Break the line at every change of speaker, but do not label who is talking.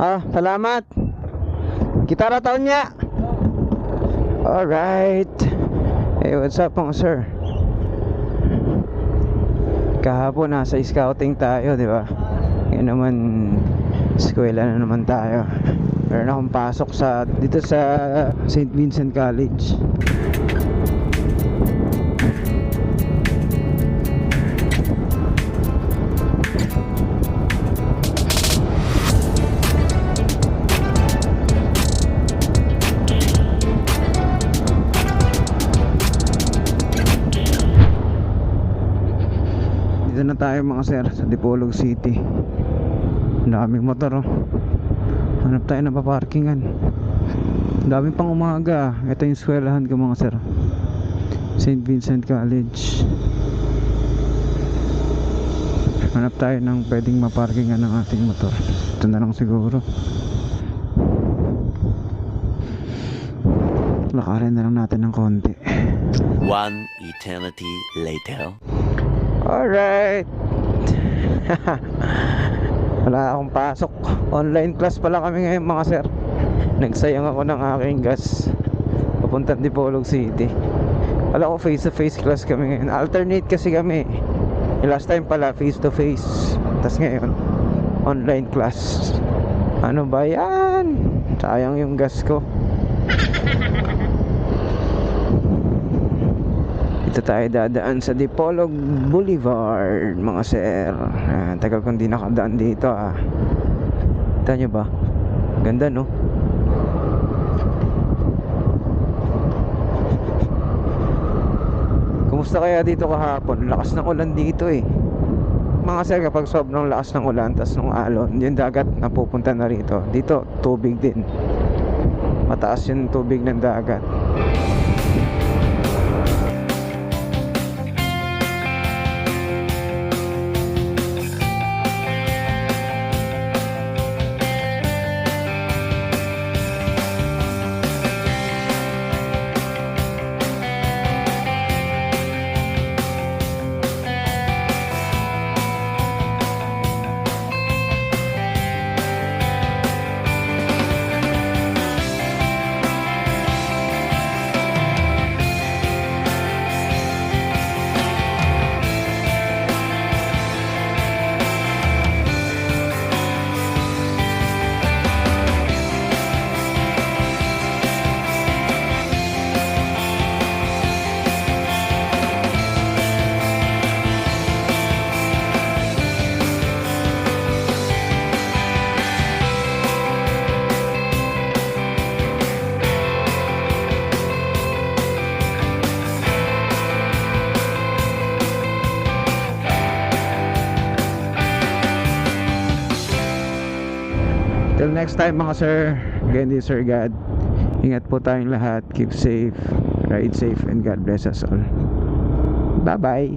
Ah, salamat. Kita ra taon niya. Alright. Hey, what's up mga sir? Kahapon nasa scouting tayo, di ba? Ngayon naman, eskwela na naman tayo. Meron akong pasok sa, dito sa St. Vincent College. Dito na tayo mga sir sa Dipolog City. Ang daming motor oh. Hanap tayo ng paparkingan. Ang daming pang umaga. Ito yung eskwelahan ko mga sir. St. Vincent College. Hanap tayo ng pwedeng maparkingan ng ating motor. Ito na lang siguro. Lakarin na lang natin ng konti.
One eternity later.
Alright. Wala akong pasok. Online class pala kami ngayon mga sir. Nagsayang ako ng aking gas. Papuntang Dipolog City. Wala ko face to face class kami ngayon. Alternate kasi kami. Yung last time pala face to face. Tapos ngayon online class. Ano ba yan? Sayang yung gas ko. Dito tayo dadaan sa Dipolog Boulevard, mga sir. Ah, tagal kong di nakadaan dito ah. Kita nyo ba? Ganda no? Kumusta kaya dito kahapon? Lakas ng ulan dito eh. Mga sir, kapag sobrang lakas ng ulan, tas nung alon, yung dagat napupunta na rito. Dito, tubig din. Mataas yung tubig ng dagat. Till next time mga sir, again this Sir God. Ingat po tayong lahat. Keep safe, ride safe, and God bless us all. Bye-bye.